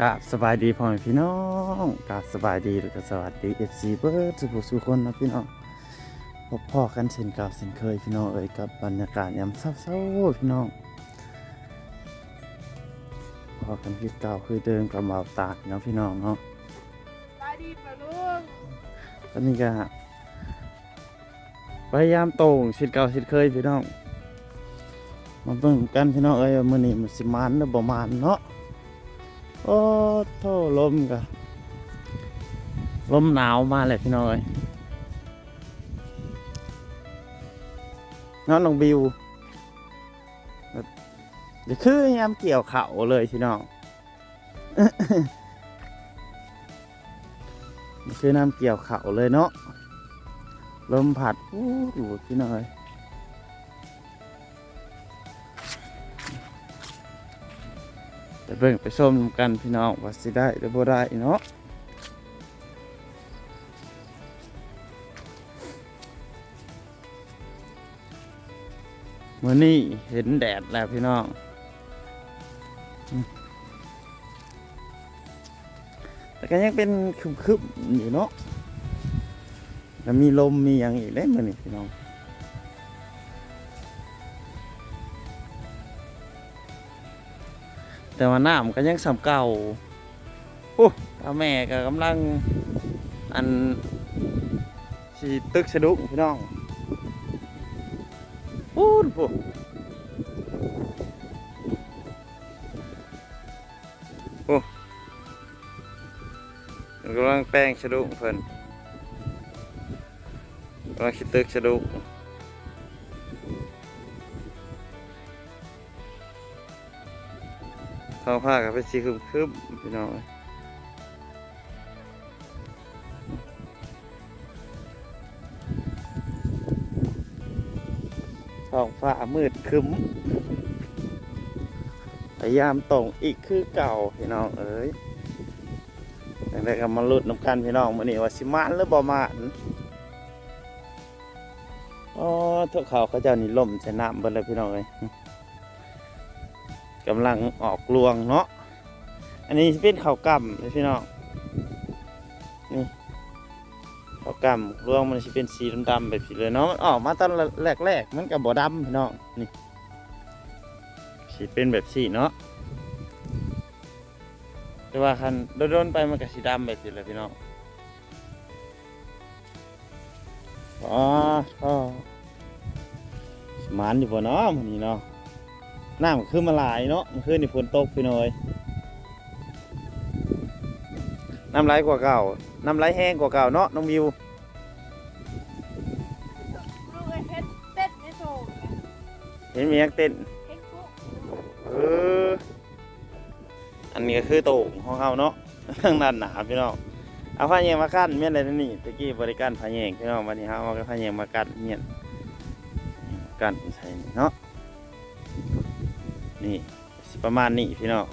กราบสบายดีพ่อแม่พี่น้องกราบสบายดีแล้วก็สวัสดีเอฟซีเบิร์ดสุขสุขคนนะพี่น้องพบพ่อกันเช่นเก่าเช่นเคยพี่น้องเอ่ยกับบรรยากาศยามเศร้าๆพี่น้องพอกันคือเก่าคือเดิมกับเบาตาเนาะพี่น้องเนาะตายดีปะลุงตอนนี้ก็พยายามโต่งเช่นเก่าเช่นเคยพี่น้องมาเบิ่งกันพี่น้องเอ้ยมื้อนี้มันสิมานหรือบ่มานเนาะ โอ้โทลมกะลมหนาวมาเลยพี่น้องเอ้ยนาะน้องบิวเดี๋ยวคือยามเกี่ยวเขาเลยพี่น้องคือน้ำเกี่ยวเขาเลยเนาะลมผัดอู้หูพี่น้อย ไปเบิ่งไปส้มกันพี่น้องว่าสิได้หรือบ่ได้เนาะมื่อนี้เห็นแดดแล้วพี่น้อง แต่ก็ยังเป็นคึมๆอยู่เนาะแล้วมีลมมีอย่างอีกเลยมื่อนี้พี่น้อง แต่ว่าน้ำก็ยังสำเก่าโอ้แม่ก็กำลังอันสีตึกสะดุ้งพี่น้องพูดพูโอ้กำลังแป้งสะดุ้งเพิ่นกำลังคิดตึกสะดุ้ง ท้องผ้ากับเป็นสีคึมๆพี่น้องเอ้ยท้องฟ้ามืดครึ้มพยายามตรงอีกคือเก่าพี่น้องเอ้ยแต่ได้ก็มาลุดน้ำกันพี่น้องมื่อนี้ว่าสิมานหรือบ่มานอ๋อทุกเขาเขาเจ้านี่ล่มใส่น้ำเบิดเลยพี่น้องเอ้ย กำลังออกรวงเนาะ อันนี้เป็นข้าวกำเลยพี่น้อง นี่ข้าวกำรวงมันจะเป็นสีดำๆแบบนี้เลยเนาะมันออกมาตอนแรกๆมันกับบ่ดำพี่น้อง นี่สีเป็นแบบสีเนาะ แต่ว่าคันโดนๆไปมันกับสีดำแบบนี้เลยพี่น้องอ๋ออ๋อสมานอยู่บ่เนาะมันนี้เนาะ น้ำขึ้นมาหลายเนาะมันขึ้นในฝนตกพี่น้อยน้ำไหลกว่าเก่า น้ำไหลแห้งกว่าเก่าเนาะน้องวิวเฮ็ดเต้นในโซ่เห็นมียักเต้นเอออันนี้ก็คือโต่งของเขาเนาะทางด้านหนาพี่น้องเอาผ้าแยงมากั้นเมียนอะไรนี่ตะกี้บริการผ้าแยงพี่น้องวันนี้เฮาเอาผ้าแยงมากั้นเมียนกั้นใส่นี่เนาะ นี่สิประมาณนี้พี่น้อง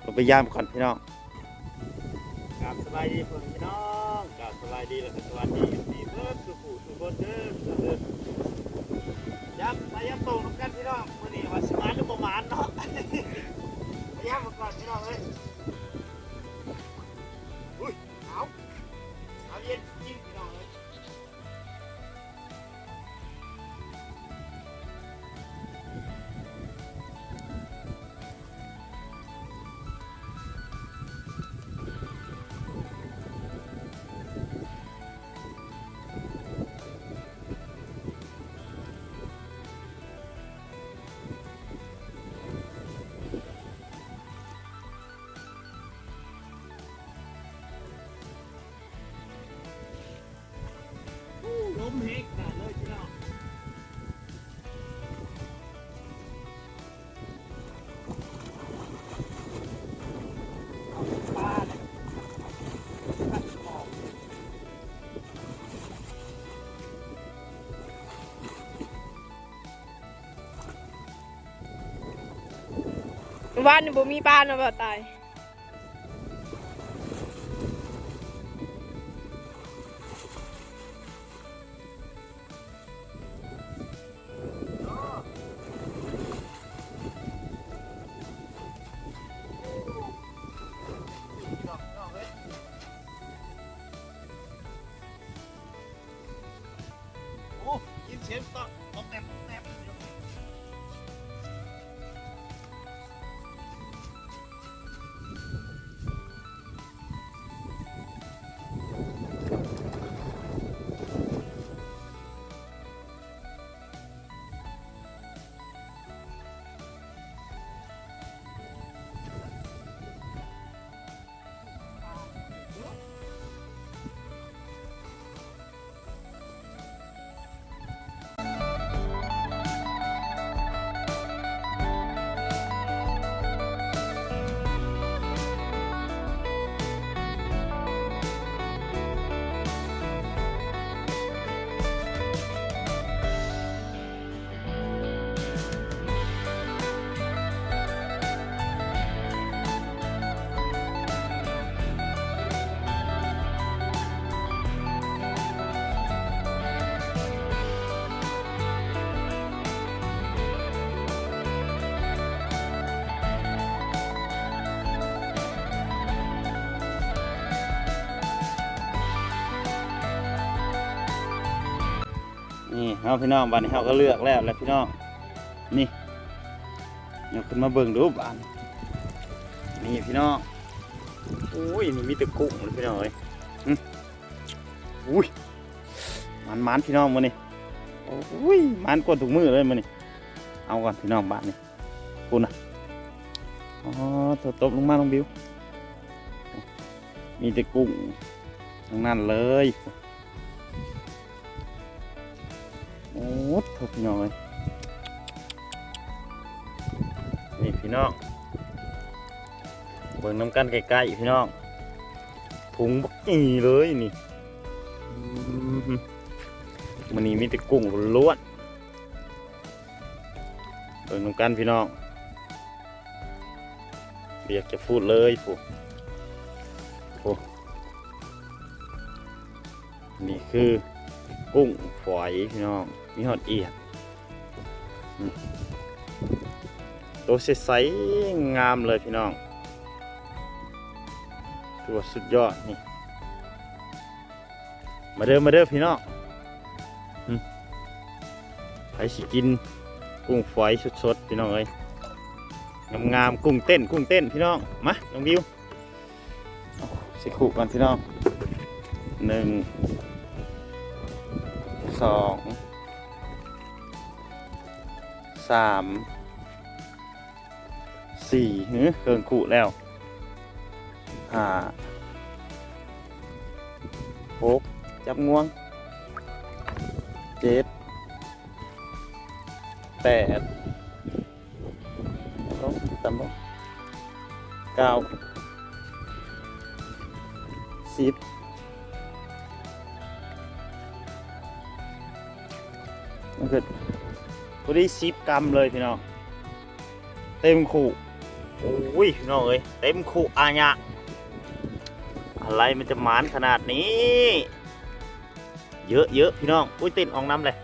เราไปย่ามก่อนพี่น้องกลับสบายดีพ่อพี่น้องกลับสบายดีแล้วก็สวัสดีสีเบิร์ดสุขุสุขคนเด้อเด้อย้ำมาย้ำโตรงนกันพี่น้องวันนี้ว่าสมานหรือประมาณเนาะไปย่ามก่อนพี่น้องเอ้ย บ้านนี่บ่มีบ้านนะบ่ตาย เอาพี่น้องบ้านนี้เขาก็เลือกแล้วแหล้วพี่น้องนี่เดี๋ยวขึ้นมาเบิ่งดูบ้านนี่พี่น้องอุ้ยนี่มีต่กุ้งเลยพี่น้องเอ้ยอุ้ยมันมันพี่น้องมานี่โอ้ยมันกว่าถุงมือเลยมานี่เอาก่อนพี่น้องบ้านนี่คุณนะอ๋อตัวตบลงมาลงบิวมีแต่กุ้งทั้งนั้นเลย อ้โหพี่น้องเลยนี่พี่น้องเบิ่งน้ำกันใกล้ๆพี่น้องถุงบักนี่เลยนี่มมันนี่มีแต่กุ้งล้วนเบิ่งน้ำกันพี่น้องเรียกจะพูดเลยผู้ผู้นี่คือกุ้งฝอยพี่น้อง มีหอดเอียดตัวใสๆงามเลยพี่น้อง ตัวสุดยอดนี่ มาเด้อมาเด้อพี่น้องอืมไปสิกิน กุ้งฝอยสดๆพี่น้องเอ้ยงามๆกุ้งเต้น กุ้งเต้นพี่น้อง มาน้องวิวสิขู่กันพี่น้องหนึ่งสอง สามสี่เฮ้เกินขู่แล้วห้าหกจับงวงเจ็ดแปดลงต่ำลงเก้าสิบมันเกิด พอดีสิบกรัมเลยพี่น้องเต็มขู่โอ้ยพี่น้องเอ้ยเต็มขู่อาญะอะไรมันจะหมานขนาดนี้ เยอะเยอะพี่น้องอุ้ยเต้นออกน้ำเลย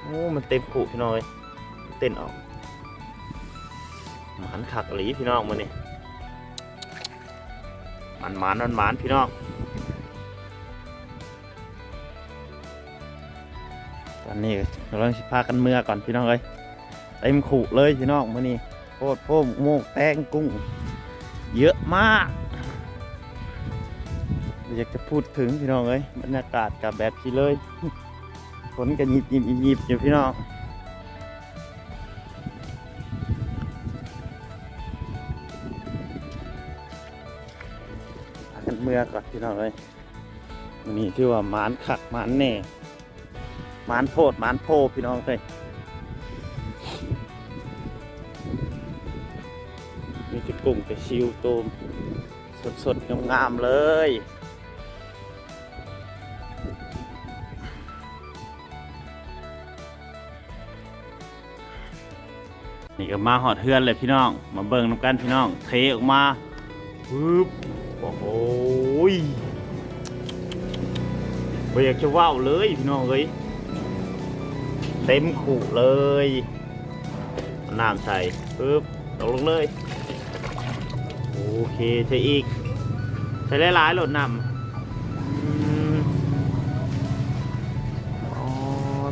โอ้มันเต็มขู่พี่น้องเอ้ยเต้นออกหมานขักหลีพี่น้องมันนี่มันหมานมันหมานพี่น้อง อนนี้กำลังสิพากันเมื่อก่อนพี่น้องเอ้ยเต็มขู่เลยพี่น้องมื่อนี้โคตรโพมโมกแตงกุ้ง เยอะมากอยากจะพูดถึงพี่น้องเอ้ยบรรยากาศกับแบบที่เลยฝนกันยิบยิบยิบยิบอยู่พี่น้องกันเมื่อก่อนพี่น้องเอ้ยมื้อนี้ที่ว่ามานขักมานแน่ มานโพดหมานโพพี่น้องเลยมีจุดกุ้งแต่ชิวโตมสดสดๆงามๆเลยนี่ก็มาหอดเฮือนเลยพี่น้อง มาเบิ่งน้ำกันพี่น้อง เทออกมาปึ๊บโอ้โหไม่อยากจะว่าวเลยพี่น้องเอ้ย เต็มขู่เลยน้ำใส่ปึ๊บตกลงเลย โอเคใส่อีกใส่หลายๆโหลดน้ำอ๋อ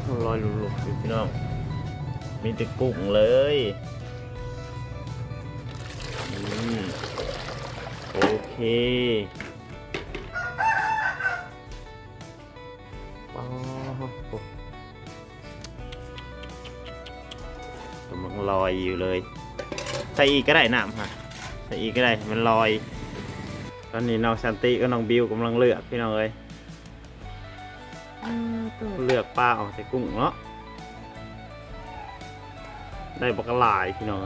ทลอยหลุดๆอยู่พี่น้อง มีต่กุ้งเลยอืมโอเค ลังลอยอยู่เลย ใส่อีกก็ได้น้ำค่ะใส่อีกก็ได้มันลอย ตอนนี้น้องซันติก็น้องบิวกำลังเลือกพี่น้องเอ้ยเลือกปลาออกใส่กุ้งเนาะได้บักหลายพี่น้อง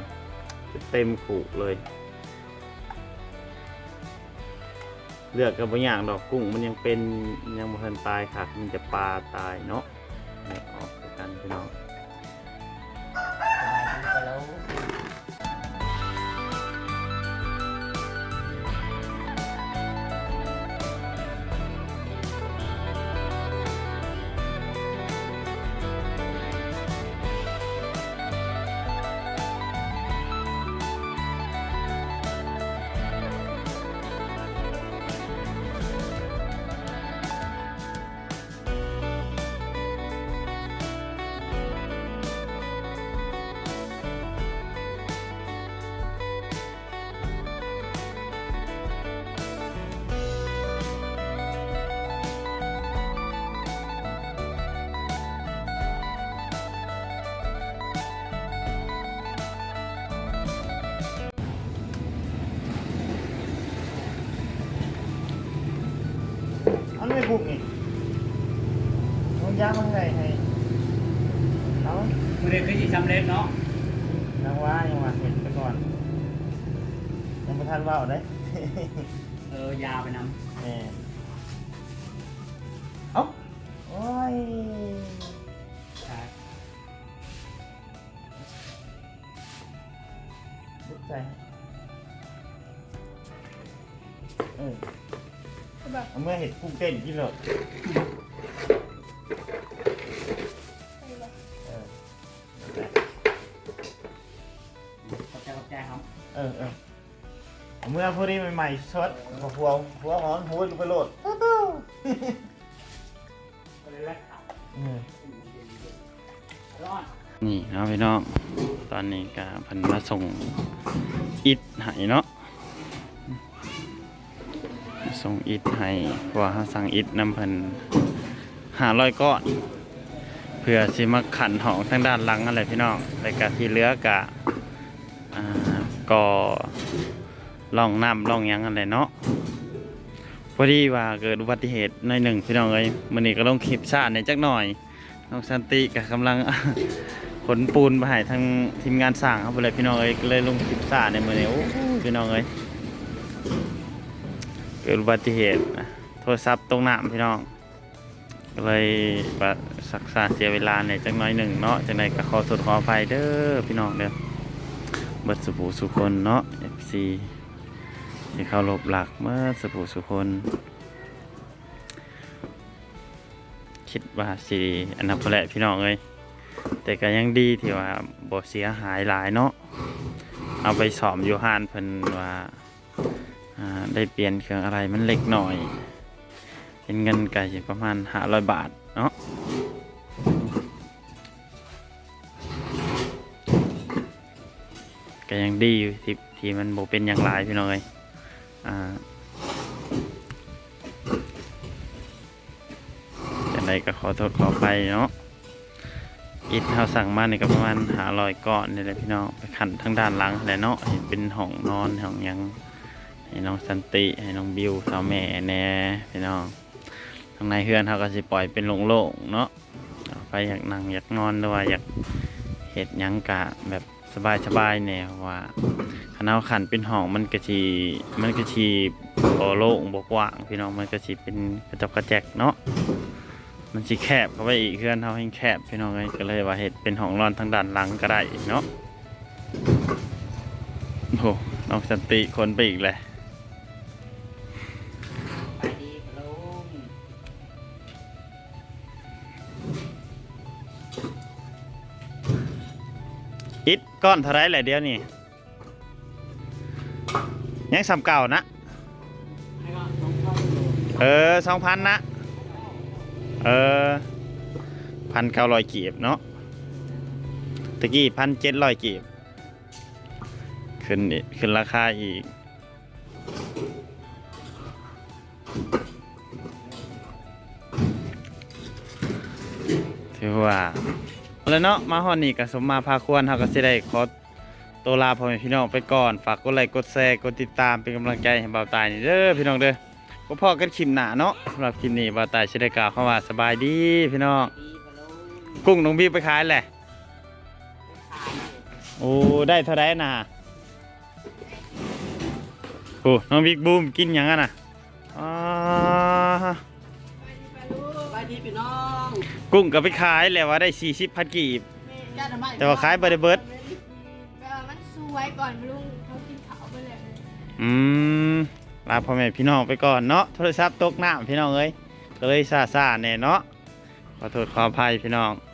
เต็มขู่เลย เลือกกับบางอย่างดอกกุ้งมันยังเป็นยังบ่ทันตายค่ะ มันจะปลาตายเนาะเนี่ยออกด้วยกันพี่น้อง ไม่บุกนี่น้องย่างมาให้ให้เอาไม่ได้คือสิสำเห็ดกุ้งเต้นกินเลยเออขอบใจขอบใจครับเออเออเอาเมื่อพอดีใหม่ๆชดหัวหัวหัวหอนหัวลูกไปโหลดก็เลยแลกขาดเออร้อนนี่เนาะพี่น้อง ตอนนี้ก็เพันมาส่งอิดให้เนาะ ส่งอิดให้ว่าเราสั่งอิดนำเพิ่นห้าร้อยก้อนเพื่อสิมาขันหองทางด้านหลังอะไรพี่น้องแล้วก็ที่เหลือกะก่อล่องน้ำล่องยังอะไรเนาะพอดีว่าเกิดอุบัติเหตุในหนึ่งพี่น้องเอ้ยมื้อนี้ก็ลงคลิปชาติในจักหน่อยน้องสันติก็กำลังขนปูนมาให้ทางทีมงานสร้างครับเลยพี่น้องเอ้ยเลยลงคลิปซ่าในมือนี้โอ้พี่น้องเอ้ย เกิดอุบัติเหตุนะโทรศัพท์ตรงน้ำพี่น้องก็เลยว่าสักษาเสียเวลาในอยจังน้อยหนึ่งเนาะจังใดก็ขอโทษขออภัยเด้อพี่น้องเด้อเบิดสุภูสุคนเนาะ FC ที่เข้ารบหลักเมื่อสุภูสุคน คิดว่าสิอันนั้นพอแหละพี่น้องเอ้ยแต่ก็ยังดีที่ว่าบ่เสียหายหลายเนาะเอาไปสอมอยู่ห้านเพิ่นว่า ได้เปลี่ยนเครื่องอะไรมันเล็กหน่อย เป็นเงินก็สิประมาณ500บาทเนาะก็ยังดีอยู่ที่ที่มันบ่เป็นอย่างหลายพี่น้องเอ้ยอ่าจังใดก็ขอโทษขอไปเนาะอิฐเฮาสั่งมานี่ก็ประมาณหาลอยก้อนนี่แหละพี่น้องไปขันทั้งด้านหลังแหละเนาะเห็นเป็นห้องนอนห้องยัง ให้น้องสันติให้น้องบิวสาวแม่แน่พี่น้องทางในเฮือนเฮาก็สิปล่อยเป็นโล่งๆเนาะไปอยากนั่งอยากนอนหรือว่าอยากเฮ็ดยังกะแบบสบายๆแน่เพราะว่าคันเฮาขันเป็นห้องมันก็สิมันก็สิบ่โล่งบกว้างพี่น้องมันก็สิเป็นกระจกกระแจกเนาะมันสิแคบเข้าไปอีกเพื่อนเท่าให้แคบพี่น้องเลยก็เลยว่าเห็ดเป็นห้องนอนทางด้านหลังก็ได้เนาะโอ้น้องสันติคนไปอีกเลย อิดก้อนเท่าไรแหละเดียวนี่ยังสำเก่านะ เออสองพันนะ เออพันเก้าร้อยกีบเนาะตะกี้พันเจ็ดร้อยกีบ ขึ้นอีกขึ้นราคาอีกถือว่า แล้วเนาะมาฮอนนี่กับสมมาพาควรเขาก็สิได้ขอตัวลาพ่อแม่พี่น้องไปก่อนฝากกดไลค์กดแชร์กดติดตามเป็นกำลังใจให้เบาวตายนี่เด้อพี่น้องเด้อก็พอกันคลิปหน้าเนาะสำหรับคลิปนี้เบาวตายสิได้กล่าวคำว่าสบายดีพี่น้องกุ้งน้องบีไปขายแหละโอ้ได้เท่าไรน่ะโอ้น้องบิ๊กบูมกินยังอะน่ะอ่า กุ้งก็ไปขายแล้วว่าได้40พันกีบจ้าทำไมแต่ว่าขายบ่ได้เบิดก็มันสวยก่อนลุงเขากินเขาไปเลยอืมลาพ่อแม่พี่น้องไปก่อนเนาะโทรศัพท์ตกน้ำพี่น้องเอ้ยก็เลยซาซาๆแน่เนาะขอโทษขออภัยพี่น้องข